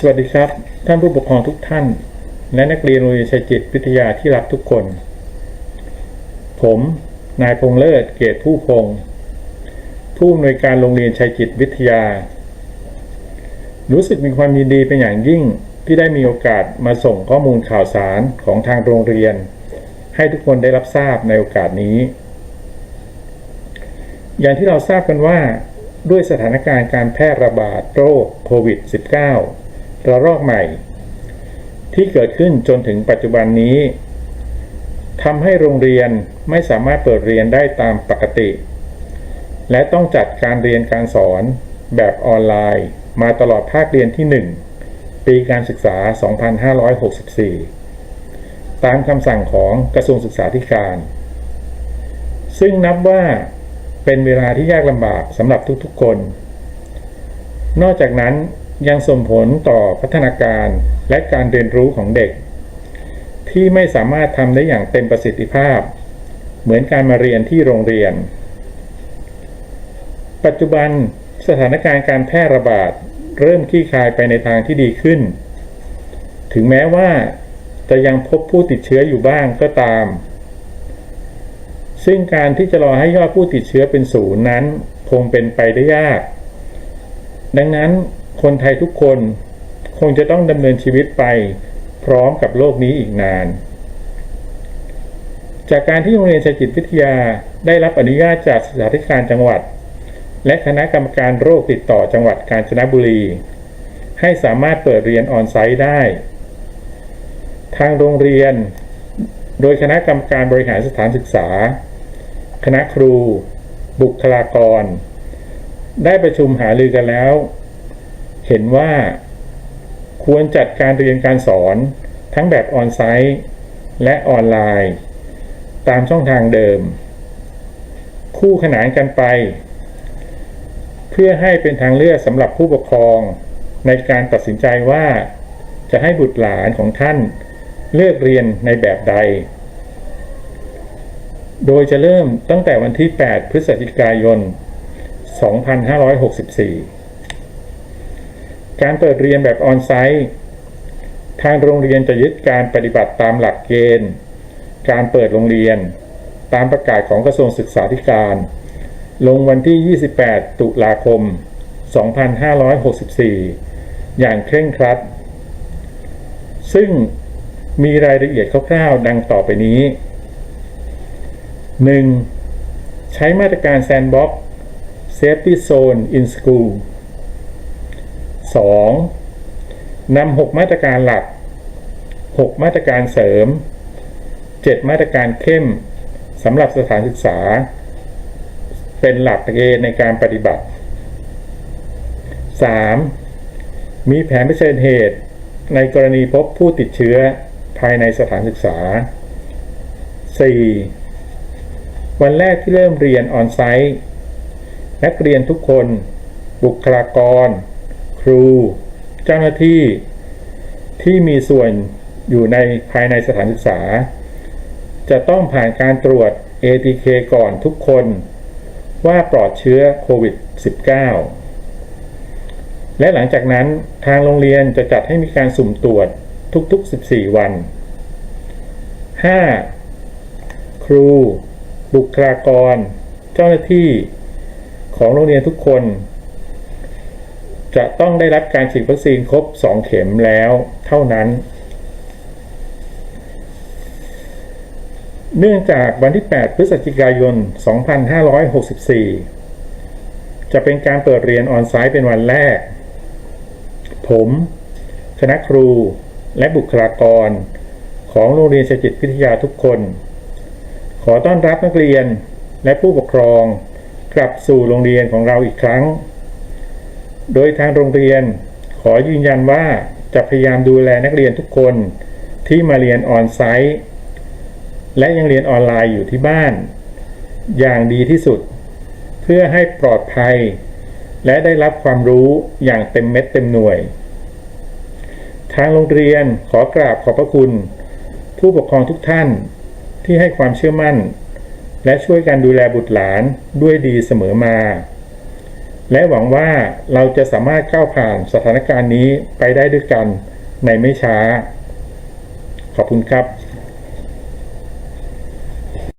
สวัสดีครับ ท่านผู้ปกครองทุกท่าน และนักเรียนโรงเรียนชัยจิตวิทยาที่รักทุกคน ผมนายพงเลิศเกตผู้พงผู้อำนวยการโรงเรียนชัยจิตวิทยา รู้สึกมีความยินดีเป็นอย่างยิ่งที่ได้มีโอกาสมาส่งข้อมูลข่าวสารของทางโรงเรียน ให้ทุกคนได้รับทราบในโอกาสนี้ อย่างที่เราทราบกันว่าด้วยสถานการณ์การแพร่ระบาดโรคโควิด -19 ระลอกใหม่ ที่เกิดขึ้นจนถึงปัจจุบันนี้ทำให้โรงเรียนไม่สามารถเปิดเรียนได้ตามปกติ และต้องจัดการเรียนการสอนแบบออนไลน์ มาตลอดภาคเรียนที่ 1 ปีการศึกษา 2564 ตามคำสั่งของกระทรวงศึกษาธิการ ซึ่งนับว่าเป็นเวลาที่ยากลำบากสำหรับทุกๆคน นอกจากนั้น ยังส่งผลต่อพัฒนาการและการเรียนรู้ของเด็ก ที่ไม่สามารถทำได้อย่างเต็มประสิทธิภาพ เหมือนการมาเรียนที่โรงเรียน ปัจจุบันสถานการณ์การแพร่ระบาดเริ่มคลี่คลายไปในทางที่ดีขึ้น ถึงแม้ว่าจะยังพบผู้ติดเชื้ออยู่บ้างก็ตาม ซึ่งการที่จะรอให้ยอดผู้ติดเชื้อเป็นศูนย์นั้น คงเป็นไปได้ยาก ดังนั้น คนไทยทุกคนคงจะต้องดำเนินชีวิตไปพร้อมกับโลกนี้อีกนาน จากการที่โรงเรียนชัยจิตวิทยาได้รับอนุญาตจากศึกษาธิการจังหวัด และคณะกรรมการโรคติดต่อจังหวัดกาญจนบุรี ให้สามารถเปิดเรียนออนไซต์ได้ ทางโรงเรียน โดยคณะกรรมการบริหารสถานศึกษา คณะครู บุคลากร ได้ประชุมหารือกันแล้ว เห็นว่าควรจัดการเรียนการสอนทั้งแบบออนไซต์และออนไลน์ ตามช่องทางเดิม คู่ขนานกันไป เพื่อให้เป็นทางเลือกสำหรับผู้ปกครองในการตัดสินใจว่าจะให้บุตรหลานของท่านเลือกเรียนในแบบใด โดยจะเริ่มตั้งแต่วันที่ 8 พฤศจิกายน 2564 การเปิดเรียนแบบออนไซต์ทางโรงเรียนจะยึดการปฏิบัติตามหลักเกณฑ์ การเปิดโรงเรียน ตามประกาศของกระทรวงศึกษาธิการ ลงวันที่ 28 ตุลาคม 2564 อย่างเคร่งครัด ซึ่งมีรายละเอียดคร่าวๆดังต่อไปนี้ 1. ใช้มาตรการ Sandbox Safety Zone in School 2. นำ6มาตรการหลัก 6 มาตรการเสริม 7 มาตรการเข้มสำหรับสถานศึกษา เป็นหลักเกณฑ์ในการปฏิบัติ 3. มีแผนเผชิญเหตุในกรณีพบผู้ติดเชื้อภายในสถานศึกษา 4. วันแรกที่เริ่มเรียนออนไซต์ นักเรียนทุกคน บุคลากร รู เจ้าหน้าที่ที่มีส่วนอยู่ในภายในสถานศึกษา จะต้องผ่านการตรวจ ATK ก่อนทุกคน ว่าปลอดเชื้อโควิด -19 และหลังจากนั้นทางโรงเรียนจะจัดให้มีการสุ่มตรวจทุกๆ 14 วัน 5. ครู บุคลากร เจ้าหน้าที่ของโรงเรียนทุกคน จะต้องได้รับการฉีดวัคซีนครบ 2 เข็มแล้วเท่านั้น เนื่องจากวันที่ 8 พฤศจิกายน 2564 จะเป็นการเปิดเรียนออนไซต์เป็นวันแรก ผม คณะครู และบุคลากร ของโรงเรียนเศรษฐกิจวิทยาทุกคน ขอต้อนรับนักเรียนและผู้ปกครองกลับสู่โรงเรียนของเราอีกครั้ง โดยทางโรงเรียนขอยืนยันว่าจะพยายามดูแลนักเรียนทุกคนที่มาเรียนออนไซต์และยังเรียนออนไลน์อยู่ที่บ้าน อย่างดีที่สุด เพื่อให้ปลอดภัย และได้รับความรู้อย่างเต็มเม็ดเต็มหน่วย ทางโรงเรียนขอกราบขอบพระคุณ ผู้ปกครองทุกท่านที่ให้ความเชื่อมั่น และช่วยกันดูแลบุตรหลานด้วยดีเสมอมา และหวังว่าเราจะสามารถก้าวผ่านสถานการณ์นี้ไปได้ด้วยกันในไม่ช้า ขอบคุณครับ